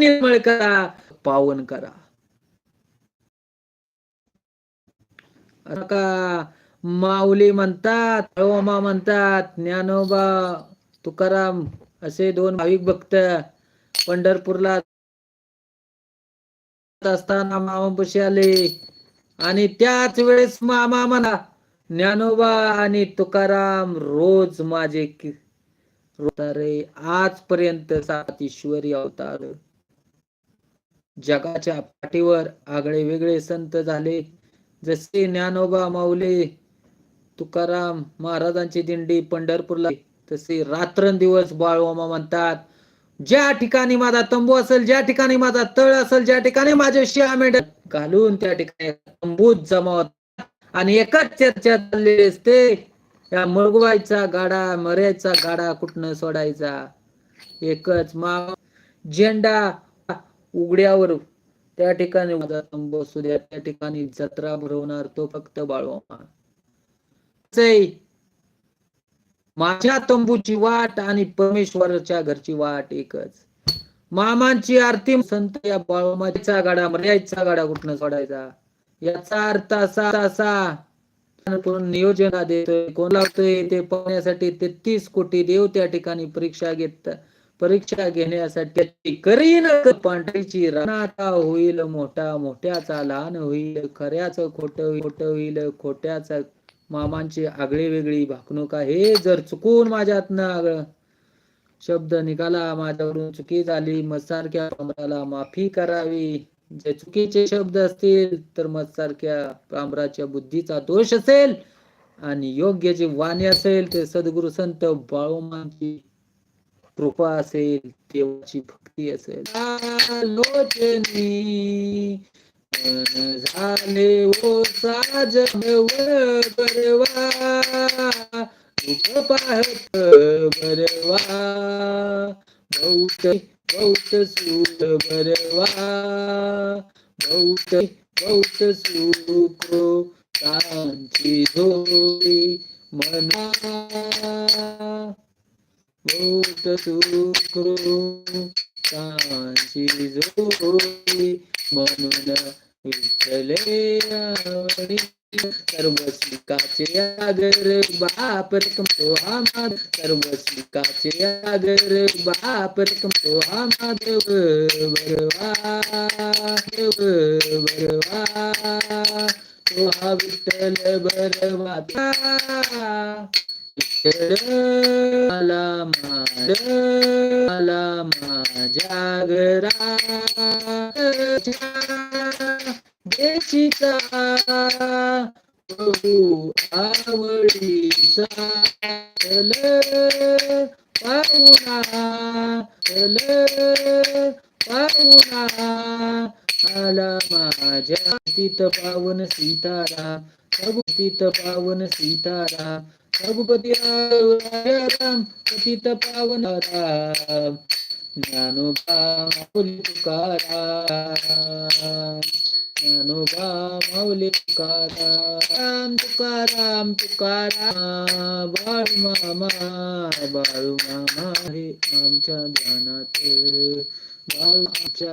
निर्मळ करा पावन करा. का माऊली म्हणतात ओमा म्हणतात ज्ञानोबा तुकाराम असे दोन भाविक भक्त पंढरपूरला असताना मामापाशी आले. आणि त्याच वेळेस मामा म्हणा ज्ञानोबा आणि तुकाराम रोज माझे कि- रे. आजपर्यंत सात ईश्वरी अवतार. जगाच्या पाठीवर आगळे वेगळे संत झाले. जसे ज्ञानोबा माऊले तुकाराम महाराजांची दिंडी पंढरपूरला तसे रात्रंदिवस बाळवामा म्हणतात ज्या ठिकाणी माझा तंबू असेल ज्या ठिकाणी माझा तळ असेल ज्या ठिकाणी माझे शिया घालून त्या ठिकाणी तंबूत जमा होतात आणि एकच चर्चा चाललेली असते या मुळगवायचा गाडा मर्याचा गाडा कुठनं सोडायचा? एकच मा झेंडा उघड्यावर. त्या ठिकाणी माझा तंबू असू द्या त्या ठिकाणी जत्रा भरवणार तो फक्त बाळोमा माझ्या तंबूची वाट आणि परमेश्वराच्या घरची वाट एकच. मामांची आरती संत या बाळोमाचा गाडा मर्यादेचा गाडा कुठनं सोडायचा? याचा अर्थ असा असा नियोजन देतोय कोण लागतोय ते पाहण्यासाठी तेहतीस कोटी देव त्या ठिकाणी परीक्षा घेत परीक्षा घेण्यासाठी करीन पांढरीची. रानाचा होईल मोठा मोठ्याचा लहान होईल खऱ्याच खोट खोट होईल खोट्याचा मामांची आगळी वेगळी भाकणुका हे जर चुकून माझ्यातनं आगळ शब्द निघाला माझ्यावरून चुकी झाली मसारख्या पांबराला माफी करावी. जे चुकीचे शब्द असतील तर मसारख्या पांबराच्या बुद्धीचा दोष असेल आणि योग्य जे वाणी असेल ते सद्गुरु संत बाळोमांची कृपा असेल देवाची भक्ती असेल. लोचनी मन झाले ओ साज बरवा रूप पाहत बरवा बहुत बहुत सूत बरवा बहुत बहुत सुखो कांची धोरी मना. बहुत सुखो कांची झोळी म्हणून विठ्ठले आवडी सर्व शिकाचे आगर बाप रकम तो हा माध सर्व शिकाचे आगर बाप रकम तो हा माधव बरवा देव बरवा तो हा विठ्ठल बरवा विठ्ठल आला माड आला माझ्या घरा देशीचा बहु आवडीचा चल पाहुणा चल पाहुणा आला माझ्या तिथ पावन सीताराम प्रभुतीत पावन सीताराम रघुपती राम पतित पावन राम ज्ञानोबा माऊली तुकाराम ज्ञानोबा माऊली तुकाराम तुकाराम तुकाराम बाळू मामा बाळू मामा हे आमच्या ध्यानात बाळू आमच्या